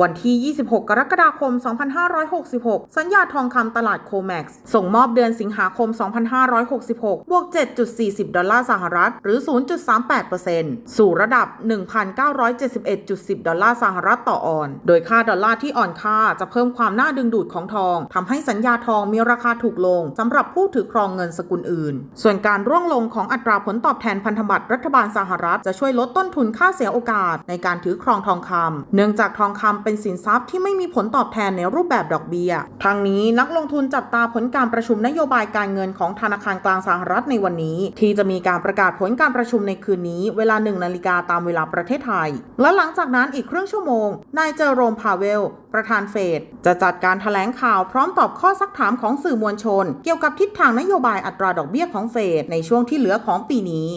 วันที่ 26 กรกฎาคม 2566 สัญญาทองคำตลาดโคเม็กซ์ส่งมอบเดือนสิงหาคม 2566 บวก 7.40 ดอลลาร์สหรัฐ หรือ 0.38%สู่ระดับ 1,971.10 ดอลลาร์สหรัฐต่อออน โดยค่าดอลลาร์ที่อ่อนค่าจะเพิ่มความน่าดึงดูดของทอง ทำให้สัญญาทองมีราคาถูกลงสำหรับผู้ถือครองเงินสกุลอื่น ส่วนการร่วงลงของอัตราผลตอบแทนพันธบัตรรัฐบาลสหรัฐ จะช่วยลดต้นทุนค่าเสียโอกาสในการถือครองทองคำเนื่องจากทองคำเป็นสินทรัพย์ที่ไม่มีผลตอบแทนในรูปแบบดอกเบี้ย ทางนี้นักลงทุนจับตาผลการประชุมนโยบายการเงินของธนาคารกลางสหรัฐในวันนี้ ที่จะมีการประกาศผลการประชุมในคืนนี้ เวลาหนึ่งนาฬิกาตามเวลาประเทศไทย และหลังจากนั้นอีกครึ่งชั่วโมง นายเจอโรมพาเวล ประธานเฟดจะจัดการถแถลงข่าวพร้อมตอบข้อซักถามของสื่อมวลชน เกี่ยวกับทิศทางนโยบายอัตราดอกเบี้ยของเฟดในช่วงที่เหลือของปีนี้